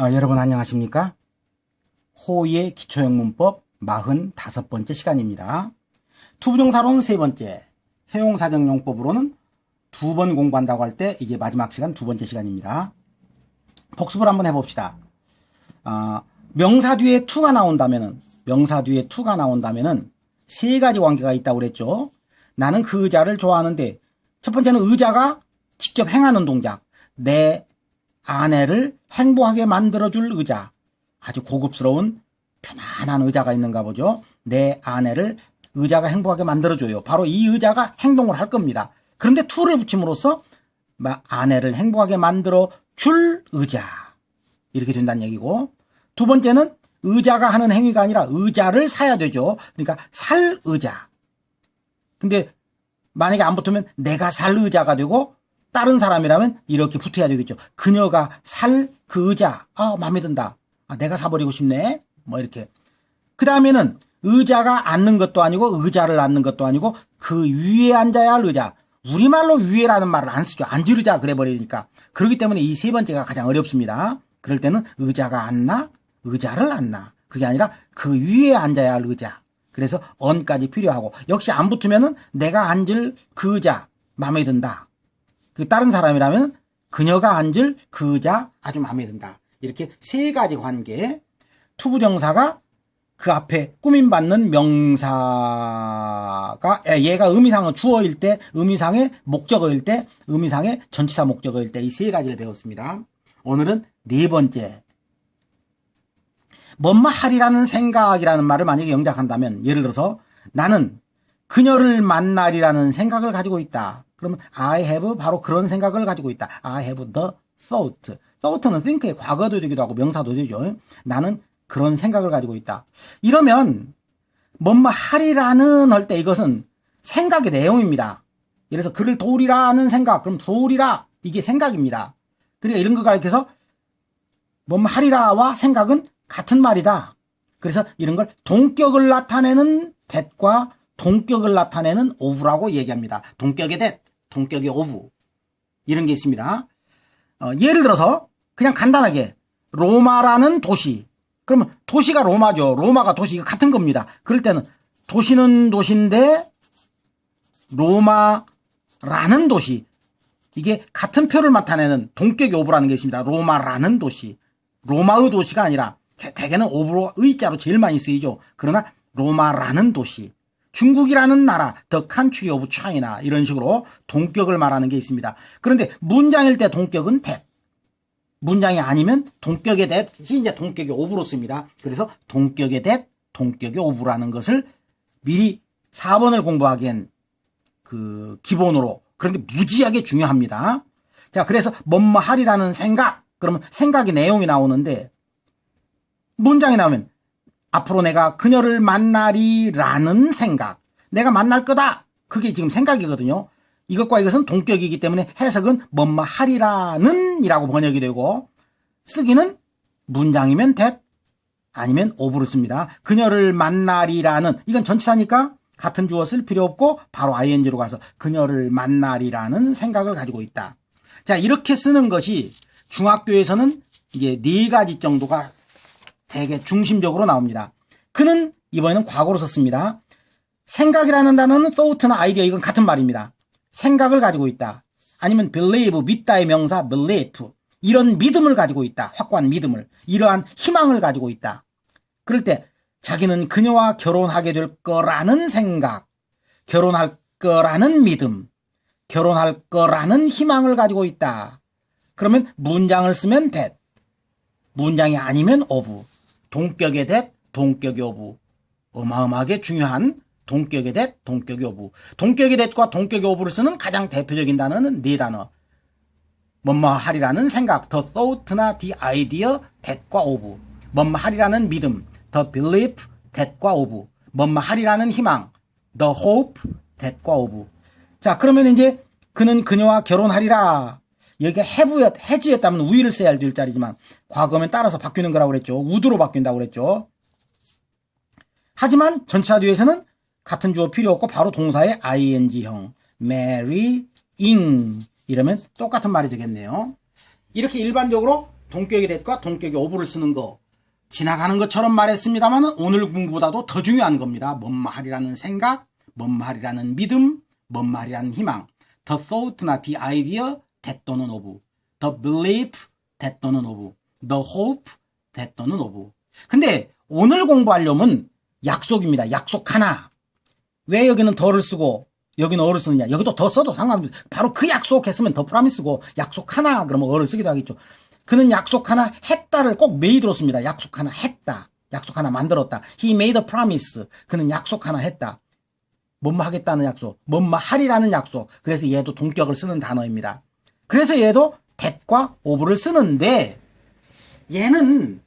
어, 여러분 안녕하십니까? 호의 기초형 문법 45번째 시간입니다. 투부정사로는 세 번째, 해용사정용법으로는 두 번 공부한다고 할 때 이게 마지막 시간 두 번째 시간입니다. 복습을 한번 해봅시다. 아, 명사 뒤에 to가 나온다면은 명사 뒤에 to가 나온다면은 세 가지 관계가 있다고 그랬죠. 나는 그 의자를 좋아하는데 첫 번째는 의자가 직접 행하는 동작. 내 아내를 행복하게 만들어줄 의자. 아주 고급스러운 편안한 의자가 있는가 보죠. 내 아내를 의자가 행복하게 만들어줘요. 바로 이 의자가 행동을 할 겁니다. 그런데 to를 붙임으로써 마- 아내를 행복하게 만들어 줄 의자. 이렇게 된다는 얘기고. 두 번째는 의자가 하는 행위가 아니라 의자를 사야 되죠. 그러니까 살 의자. 근데 만약에 안 붙으면 내가 살 의자가 되고 다른 사람이라면 이렇게 붙어야 되겠죠. 그녀가 살 그 의자. 아, 마음에 든다. 아, 내가 사버리고 싶네. 뭐 이렇게. 그 다음에는 의자가 앉는 것도 아니고 의자를 앉는 것도 아니고 그 위에 앉아야 할 의자. 우리말로 위에라는 말을 안 쓰죠. 앉을 의자 그래버리니까. 그렇기 때문에 이 세 번째가 가장 어렵습니다. 그럴 때는 의자가 앉나? 의자를 앉나? 그게 아니라 그 위에 앉아야 할 의자. 그래서 언까지 필요하고 역시 안 붙으면은 내가 앉을 그 의자 마음에 든다. 그 다른 사람이라면 그녀가 앉을 그 의자 아주 마음에 든다. 이렇게 세 가지 관계 투부정사가 그 앞에 꾸밈받는 명사가 에, 얘가 의미상은 주어일 때 의미상의 목적어일 때 의미상의 전치사 목적어일 때 이 세 가지를 배웠습니다. 오늘은 네 번째 뭔마 하리라는 생각이라는 말을 만약에 영작한다면 예를 들어서 나는 그녀를 만날이라는 생각을 가지고 있다. 그러면 I have 바로 그런 생각을 가지고 있다. I have the thought. thought는 think의 과거도 되기도 하고 명사도 되죠. 나는 그런 생각을 가지고 있다. 이러면 뭔마 하리라는 할 때 이것은 생각의 내용입니다. 예를 들어서 그를 도우리라는 생각. 그럼 도우리라 이게 생각입니다. 그러니까 이런 거 가르쳐서 뭔 하리라와 생각은 같은 말이다. 그래서 이런 걸 동격을 나타내는 that과 동격을 나타내는 of라고 얘기합니다. 동격의 that, 동격의 of. 이런 게 있습니다. 어, 예를 들어서 그냥 간단하게 로마라는 도시. 그러면 도시가 로마죠. 로마가 도시 이거 같은 겁니다. 그럴 때는 도시는 도시인데 로마라는 도시. 이게 같은 표를 나타내는 동격의 오브라는 게 있습니다. 로마라는 도시. 로마의 도시가 아니라 대- 대개는 오브로 의자로 제일 많이 쓰이죠. 그러나 로마라는 도시. 중국이라는 나라, the country of China 이런 식으로 동격을 말하는 게 있습니다. 그런데 문장일 때 동격은 that. 문장이 아니면 동격의 that이 이제 동격의 of로 씁니다. 그래서 동격의 that, 동격의 of라는 것을 미리 4번을 공부하기엔 그 기본으로 그런데 무지하게 중요합니다. 자, 그래서 뭐뭐 하리라는 생각 그러면 생각의 내용이 나오는데 문장이 나오면 앞으로 내가 그녀를 만나리라는 생각 내가 만날 거다 그게 지금 생각이거든요. 이것과 이것은 동격이기 때문에 해석은 뭐뭐 하리라는 이라고 번역이 되고 쓰기는 문장이면 that 아니면 오브를 씁니다. 그녀를 만나리라는 이건 전치사니까 같은 주어 쓸 필요 없고 바로 ing로 가서 그녀를 만나리라는 생각을 가지고 있다. 자 이렇게 쓰는 것이 중학교에서는 이제 네 가지 정도가 되게 중심적으로 나옵니다. 그는 이번에는 과거로 썼습니다. 생각이라는 단어는 thought나 아이디어 이건 같은 말입니다. 생각을 가지고 있다. 아니면 believe 믿다의 명사 believe 이런 믿음을 가지고 있다. 확고한 믿음을 이러한 희망을 가지고 있다. 그럴 때 자기는 그녀와 결혼하게 될 거라는 생각, 결혼할 거라는 믿음, 결혼할 거라는 희망을 가지고 있다. 그러면 문장을 쓰면 that, 문장이 아니면 of, 동격의 that, 동격의 of. 어마어마하게 중요한 동격의 that, 동격의 of. 동격의 that과 동격의 of를 쓰는 가장 대표적인 단어는 네 단어. 뭐뭐 하리라는 생각, the thought나 the idea, that과 of. 뭐뭐 하리라는 믿음, the belief, that과 of. 뭐뭐 하리라는 희망, the hope, that과 of. 자, 그러면 이제 그는 그녀와 결혼하리라. 여기가 have였, has였다면 we를 써야 할 자리지만 과거면 따라서 바뀌는 거라고 그랬죠. would로 바뀐다고 그랬죠. 하지만 전치사 뒤에서는 같은 주어 필요 없고 바로 동사의 ing형 marrying 이러면 똑같은 말이 되겠네요. 이렇게 일반적으로 동격의 대과 동격의 오브를 쓰는 거 지나가는 것처럼 말했습니다만 오늘 공부보다도 더 중요한 겁니다. 뭔 말이라는 생각, 뭔 말이라는 믿음, 뭔 말이라는 희망. The thought나 the idea, that 또는 of. The belief, that 또는 of. The hope, that 또는 of. 근데 오늘 공부하려면 약속입니다. 약속 하나. 왜 여기는 더를 쓰고 여기는 어를 쓰느냐. 여기도 더 써도 상관없어요. 바로 그 약속 했으면 더 프라미스고 약속 하나 그러면 어를 쓰기도 하겠죠. 그는 약속 하나 했다를 꼭 메이드로 씁니다. 약속 하나 했다. 약속 하나 만들었다. He made a promise. 그는 약속 하나 했다. 뭔뭐 하겠다는 약속, 뭔뭐 하리라는 약속. 그래서 얘도 동격을 쓰는 단어입니다. 그래서 얘도 that과 of를 쓰는데 얘는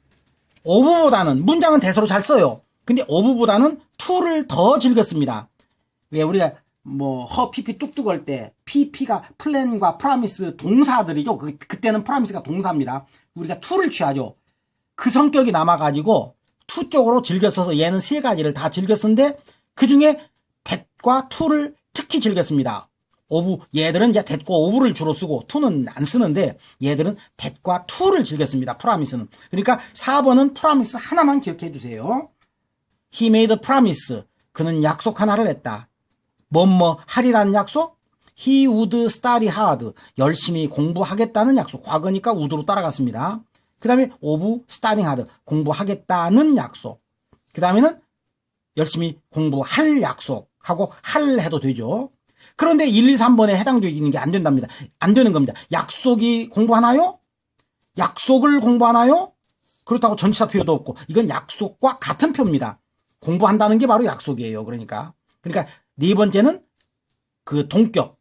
of보다는 문장은 대서로 잘 써요. 근데 of보다는 to를 더 즐겼습니다. 왜 우리가 뭐 허, 피피 뚝뚝 할 때 PP가 플랜과 프라미스 동사들이죠. 그, 그때는 프라미스가 동사입니다. 우리가 to를 취하죠. 그 성격이 남아가지고 투 쪽으로 즐겨 써서 얘는 세 가지를 다 즐겨 쓰는데 그 중에 that과 to를 특히 즐겨 씁니다. 오브 얘들은 이제 that과 오브를 주로 쓰고 to는 안 쓰는데 얘들은 to를 즐겨 씁니다. 프라미스는. 그러니까 4번은 프라미스 하나만 기억해 두세요. He made a promise. 그는 약속 하나를 했다. 뭐뭐 하리라는 약속? He would study hard. 열심히 공부하겠다는 약속. 과거니까 would로 따라갔습니다. 그 다음에 of studying hard. 공부하겠다는 약속. 그 다음에는 열심히 공부할 약속 하고 할 해도 되죠. 그런데 1, 2, 3번에 해당되는 게 안 된답니다. 안 되는 겁니다. 약속이 공부하나요? 약속을 공부하나요? 그렇다고 전치사 필요도 없고 이건 약속과 같은 표입니다. 공부한다는 게 바로 약속이에요. 그러니까 그러니까 네 번째는 그 동격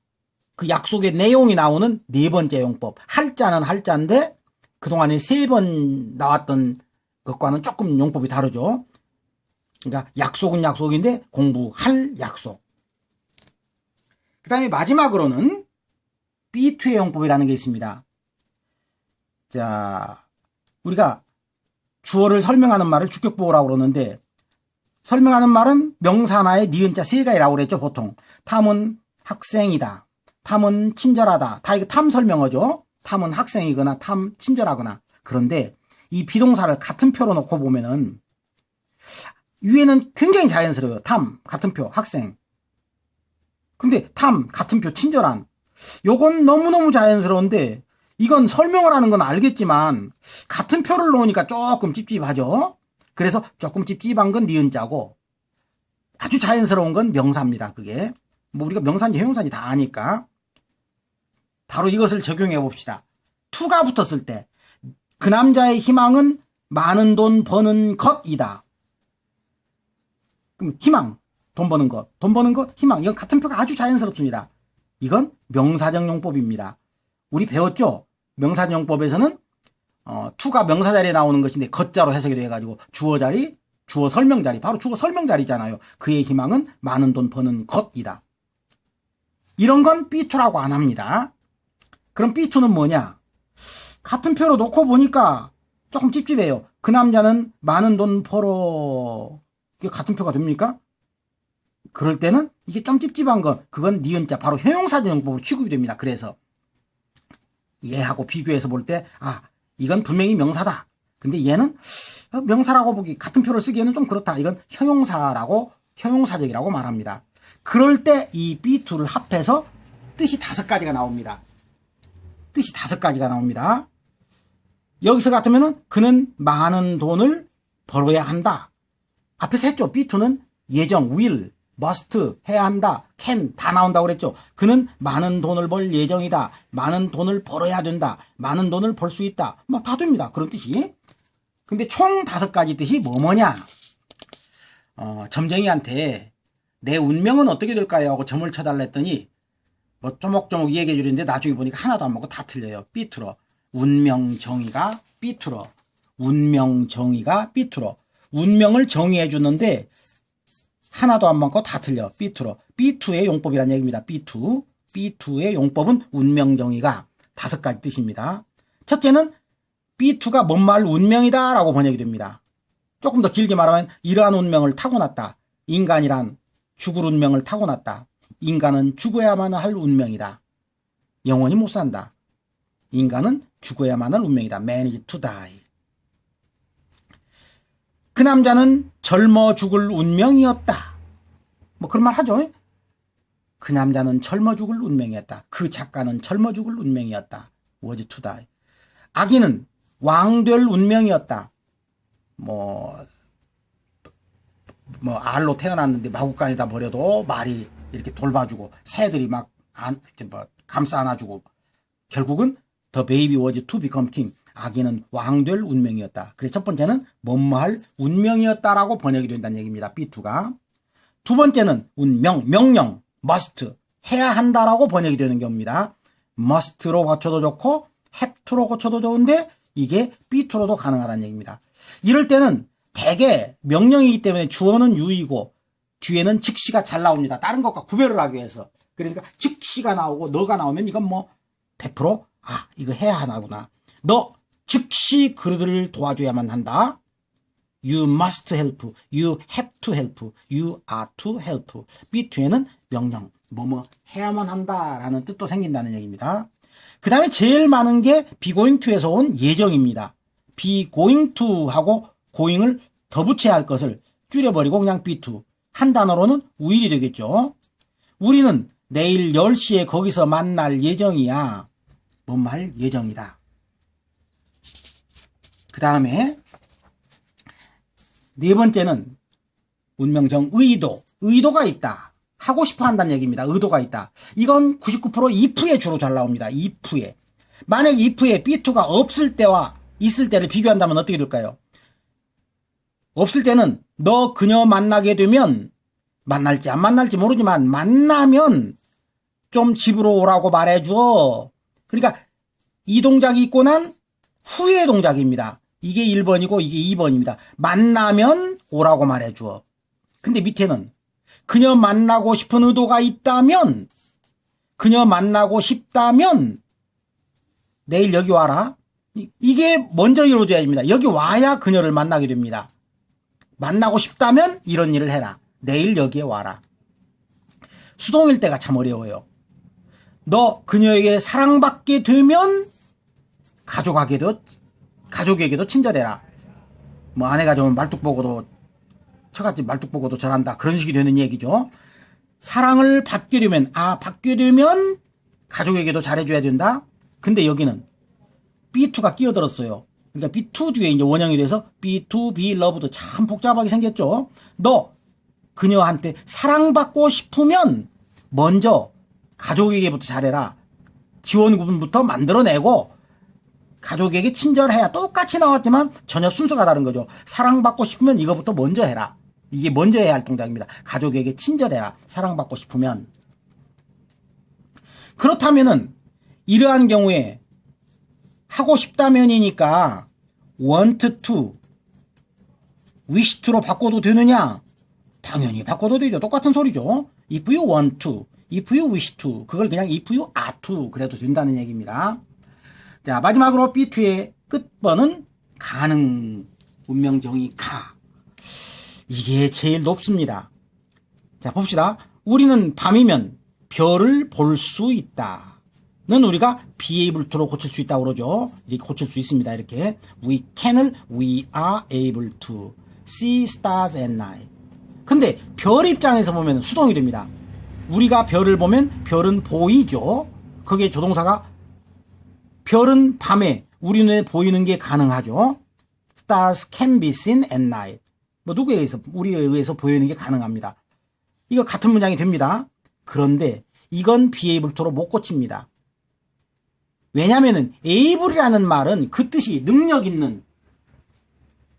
그 약속의 내용이 나오는 네 번째 용법 할자는 할자인데 그동안에 세 번 나왔던 것과는 조금 용법이 다르죠. 그러니까 약속은 약속인데 공부할 약속. 그 다음에 마지막으로는 B2의 용법이라는 게 있습니다. 자, 우리가 주어를 설명하는 말을 주격보호라고 그러는데 설명하는 말은 명사 하나에 니은자 세 가지라고 그랬죠, 보통. 탐은 학생이다. 탐은 친절하다. 다 이거 탐 설명어죠. 탐은 학생이거나 탐 친절하거나. 그런데 이 비동사를 같은 표로 놓고 보면은 위에는 굉장히 자연스러워요. 탐, 같은 표, 학생. 근데 탐, 같은 표, 친절한. 요건 너무너무 자연스러운데 이건 설명을 하는 건 알겠지만 같은 표를 놓으니까 조금 찝찝하죠. 그래서 조금 찝찝한 건 니은자고 아주 자연스러운 건 명사입니다. 그게 뭐 우리가 명사인지 형용사인지 다 아니까 바로 이것을 적용해 봅시다. 투가 붙었을 때 그 남자의 희망은 많은 돈 버는 것이다. 그럼 희망, 돈 버는 것, 돈 버는 것, 희망 이건 같은 표가 아주 자연스럽습니다. 이건 명사적 용법입니다. 우리 배웠죠? 명사적 용법에서는 어, 투가 명사 자리에 나오는 것인데 겉자로 해석이 돼가지고 주어 자리, 주어 설명 자리, 바로 주어 설명 자리잖아요. 그의 희망은 많은 돈 버는 것이다. 이런 건 B2라고 안 합니다. 그럼 B2는 뭐냐? 같은 표로 놓고 보니까 조금 찝찝해요. 그 남자는 많은 돈 벌어. 이게 같은 표가 됩니까? 그럴 때는 이게 좀 찝찝한 건 그건 니은자 바로 형용사적 용법으로 취급이 됩니다. 그래서 얘하고 비교해서 볼 때 아 이건 분명히 명사다. 근데 얘는 어, 명사라고 보기 같은 표를 쓰기에는 좀 그렇다. 이건 형용사라고 형용사적이라고 말합니다. 그럴 때 이 B2를 합해서 뜻이 다섯 가지가 나옵니다. 뜻이 다섯 가지가 나옵니다. 여기서 같으면은 그는 많은 돈을 벌어야 한다. 앞에서 했죠. B2는 예정, will, must 해야 한다. can 다 나온다고 그랬죠. 그는 많은 돈을 벌 예정이다. 많은 돈을 벌어야 된다. 많은 돈을 벌 수 있다. 뭐다 됩니다. 그런 뜻이. 근데 총 다섯 가지 뜻이 뭐뭐냐? 어, 점쟁이한테 내 운명은 어떻게 될까요? 하고 점을 쳐달라 했더니 뭐 쪼목쪼목 얘기해 주는데 나중에 보니까 하나도 안 먹고 다 틀려요. 삐뚤어. 운명 정의가 삐뚤어. 운명 정의가 삐뚤어. 운명을 정의해 주는데 하나도 안 맞고 다 틀려. B2로. B2의 용법이란 얘기입니다. B2. B2의 용법은 운명 정의가 다섯 가지 뜻입니다. 첫째는 B2가 뭔 말 운명이다 라고 번역이 됩니다. 조금 더 길게 말하면 이러한 운명을 타고났다. 인간이란 죽을 운명을 타고났다. 인간은 죽어야만 할 운명이다. 영원히 못 산다. 인간은 죽어야만 할 운명이다. Man is to die. 그 남자는 젊어 죽을 운명이었다. 뭐 그런 말 하죠. 그 남자는 젊어 죽을 운명이었다. 그 작가는 젊어 죽을 운명이었다. to die. 아기는 왕 될 운명이었다. 뭐, 뭐, 알로 태어났는데 마구간에다 버려도 말이 이렇게 돌봐주고, 새들이 막, 안, 뭐, 감싸 안아주고, 결국은 the baby was to become king. 아기는 왕될 운명이었다. 그래서 첫 번째는 뭐뭐할 운명이었다라고 번역이 된다는 얘기입니다. B2가. 두 번째는 운명, 명령, must, 해야 한다라고 번역이 되는 경우입니다. must로 고쳐도 좋고, have to로 고쳐도 좋은데, 이게 B2로도 가능하다는 얘기입니다. 이럴 때는 대개 명령이기 때문에 주어는 유이고, 뒤에는 즉시가 잘 나옵니다. 다른 것과 구별을 하기 위해서. 그러니까 즉시가 나오고, 너가 나오면 이건 뭐, 100% 아, 이거 해야 하나구나. 너 즉시 그들을 도와줘야만 한다. You must help. You have to help. You are to help. B2에는 명령, 뭐뭐 해야만 한다라는 뜻도 생긴다는 얘기입니다. 그 다음에 제일 많은 게 be going to에서 온 예정입니다. be going to 하고 going을 더 붙여야 할 것을 줄여버리고 그냥 be2. 한 단어로는 우일이 되겠죠. 우리는 내일 10시에 거기서 만날 예정이야. 뭐할 예정이다. 그 다음에 네 번째는 운명정 의도. 의도가 있다. 하고 싶어 한다는 얘기입니다. 의도가 있다. 이건 99% if에 주로 잘 나옵니다. if에. 만약 if에 B2가 없을 때와 있을 때를 비교한다면 어떻게 될까요? 없을 때는 너 그녀 만나게 되면 만날지 안 만날지 모르지만 만나면 좀 집으로 오라고 말해줘. 그러니까 이 동작이 있고 난 후의 동작입니다. 이게 1번이고 이게 2번입니다. 만나면 오라고 말해줘. 근데 밑에는 그녀 만나고 싶은 의도가 있다면 그녀 만나고 싶다면 내일 여기 와라. 이- 이게 먼저 이루어져야 됩니다. 여기 와야 그녀를 만나게 됩니다. 만나고 싶다면 이런 일을 해라. 내일 여기에 와라. 수동일 때가 참 어려워요. 너 그녀에게 사랑받게 되면 가족에게도 가족에게도 친절해라. 뭐 아내가 좀 말뚝 보고도 처갓집 말뚝 보고도 절한다. 그런 식이 되는 얘기죠. 사랑을 받게 되면 아 받게 되면 가족에게도 잘해줘야 된다. 근데 여기는 B2가 끼어들었어요. 그러니까 B2 뒤에 이제 원형이 돼서 B2, B 러브도 참 복잡하게 생겼죠. 너 그녀한테 사랑받고 싶으면 먼저 가족에게부터 잘해라. 지원군부터 만들어내고 가족에게 친절해야 똑같이 나왔지만 전혀 순서가 다른 거죠. 사랑받고 싶으면 이거부터 먼저 해라. 이게 먼저 해야 할 동작입니다. 가족에게 친절해라. 사랑받고 싶으면. 그렇다면은 이러한 경우에 하고 싶다면이니까 want to, wish to로 바꿔도 되느냐? 당연히 바꿔도 되죠. 똑같은 소리죠. if you want to, if you wish to, 그걸 그냥 if you are to 그래도 된다는 얘기입니다. 자, 마지막으로 B2의 끝번은 가능, 운명정의 가. 이게 제일 높습니다. 자, 봅시다. 우리는 밤이면 별을 볼 수 있다. 는 우리가 be able to로 고칠 수 있다고 그러죠. 이렇게 고칠 수 있습니다. 이렇게. we can을 we are able to see stars at night. 근데 별 입장에서 보면 수동이 됩니다. 우리가 별을 보면 별은 보이죠. 그게 조동사가 별은 밤에 우리 눈에 보이는 게 가능하죠. Stars can be seen at night. 뭐 누구에 의해서 우리에 의해서 보이는 게 가능합니다. 이거 같은 문장이 됩니다. 그런데 이건 to로 못 고칩니다. 왜냐면은 able이라는 말은 그 뜻이 능력 있는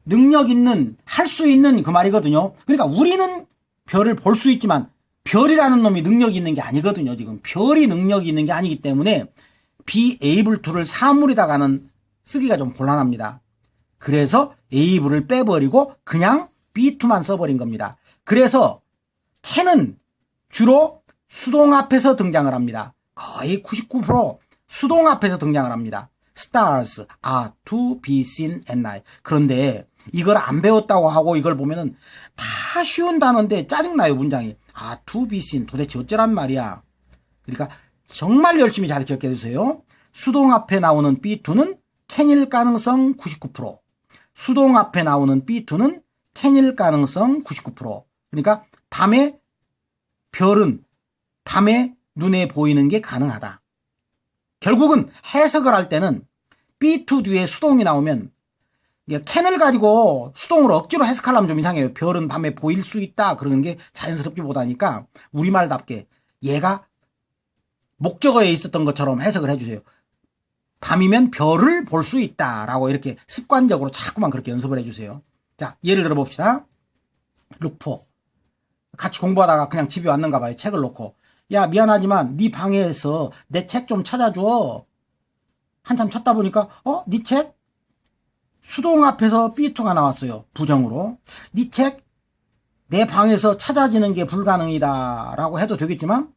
능력 있는 할 수 있는 그 말이거든요. 그러니까 우리는 별을 볼 수 있지만 별이라는 놈이 능력이 있는 게 아니거든요. 지금 별이 능력이 있는 게 아니기 때문에 be able to를 사물에다가는 쓰기가 좀 곤란합니다. 그래서 able을 빼버리고 그냥 be to만 써버린 겁니다. 그래서 can은 주로 수동 앞에서 등장을 합니다. 거의 99% 수동 앞에서 등장을 합니다. Stars are to be seen at night. 그런데 이걸 안 배웠다고 하고 이걸 보면은 다 쉬운 단어인데 짜증나요, 문장이. 아, to be seen. 도대체 어쩌란 말이야. 그러니까 정말 열심히 잘 기억해 주세요. 수동 앞에 나오는 B2는 캔일 가능성 99%. 수동 앞에 나오는 B2는 캔일 가능성 99%. 그러니까 밤에 별은 밤에 눈에 보이는 게 가능하다. 결국은 해석을 할 때는 B2 뒤에 수동이 나오면 캔을 가지고 수동으로 억지로 해석하려면 좀 이상해요. 별은 밤에 보일 수 있다. 그러는 게 자연스럽게 보다니까 우리말답게 얘가 목적어에 있었던 것처럼 해석을 해주세요. 밤이면 별을 볼 수 있다라고 이렇게 습관적으로 자꾸만 그렇게 연습을 해주세요. 자, 예를 들어 봅시다. 룩포. 같이 공부하다가 그냥 집에 왔는가 봐요. 책을 놓고. 야, 미안하지만 네 방에서 내 책 좀 찾아줘. 한참 찾다 보니까 어? 네 책? 수동 앞에서 B2가 나왔어요. 부정으로. 네 책 내 방에서 찾아지는 게 불가능이다 라고 해도 되겠지만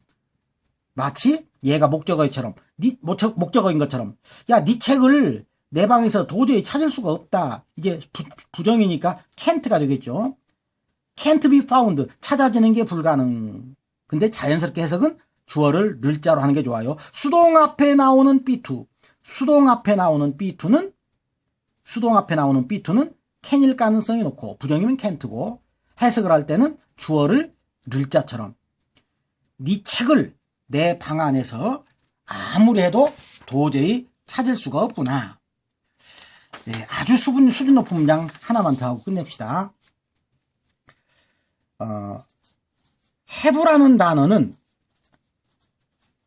마치 얘가 목적어처럼 네 목적, 목적어인 것처럼 야네 책을 내 방에서 도저히 찾을 수가 없다. 이제 부, 부정이니까 can't가 되겠죠. can't be found 찾아지는 게 불가능. 근데 자연스럽게 해석은 주어를 늘자로 하는 게 좋아요. 수동 앞에 나오는 B2, 수동 앞에 나오는 B2는 수동 앞에 나오는 B2는 can일 가능성이 높고 부정이면 can't고 해석을 할 때는 주어를 늘자처럼 네 책을 내 방 안에서 아무리 해도 도저히 찾을 수가 없구나. 네, 아주 수준, 수준 높은 문장 하나만 더 하고 끝냅시다. 어, have라는 단어는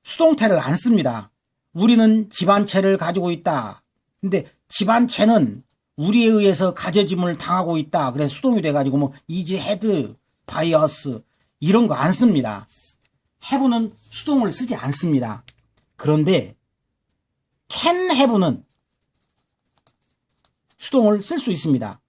수동태를 안 씁니다. 우리는 집안채를 가지고 있다. 근데 집안채는 우리에 의해서 가져짐을 당하고 있다. 그래서 수동이 돼가지고 뭐 had by us 이런 거 안 씁니다. Have는 수동을 쓰지 않습니다. 그런데 can have는 수동을 쓸 수 있습니다.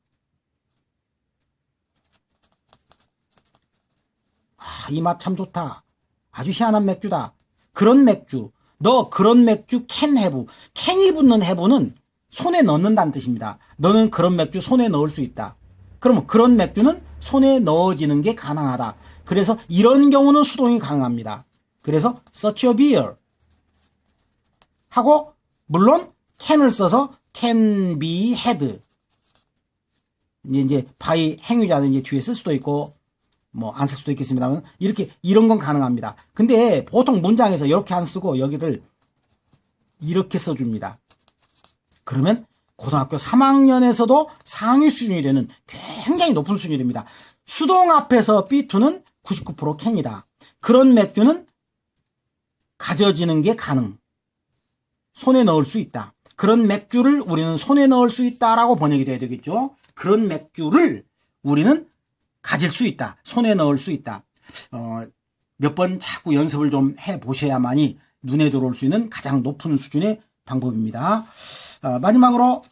아, 이 맛 참 좋다. 아주 희한한 맥주다. 그런 맥주. 너 그런 맥주 can have. can이 붙는 have는 손에 넣는다는 뜻입니다. 너는 그런 맥주 손에 넣을 수 있다. 그러면 그런 맥주는 손에 넣어지는 게 가능하다. 그래서 이런 경우는 수동이 가능합니다. 그래서 such a beer 하고 물론 can을 써서 can be had 이제 이제 by 행위자는 이제 뒤에 쓸 수도 있고 뭐 안 쓸 수도 있겠습니다만 이렇게 이런 건 가능합니다. 근데 보통 문장에서 이렇게 안 쓰고 여기를 이렇게 써줍니다. 그러면 고등학교 3학년에서도 상위 수준이 되는 굉장히 높은 수준이 됩니다. 수동 앞에서 B2는 99% 캔이다. 그런 맥주는 가져지는 게 가능. 손에 넣을 수 있다. 그런 맥주를 우리는 손에 넣을 수 있다라고 번역이 돼야 되겠죠. 그런 맥주를 우리는 가질 수 있다. 손에 넣을 수 있다. 어, 몇 번 자꾸 연습을 좀 해 보셔야만이 눈에 들어올 수 있는 가장 높은 수준의 방법입니다. 어, 마지막으로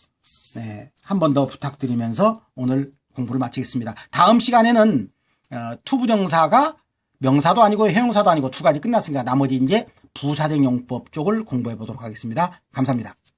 네, 한 번 더 부탁드리면서 오늘 공부를 마치겠습니다. 다음 시간에는 어, 투부정사가 명사도 아니고 형용사도 아니고 두 가지 끝났으니까 나머지 이제 부사적 용법 쪽을 공부해 보도록 하겠습니다. 감사합니다.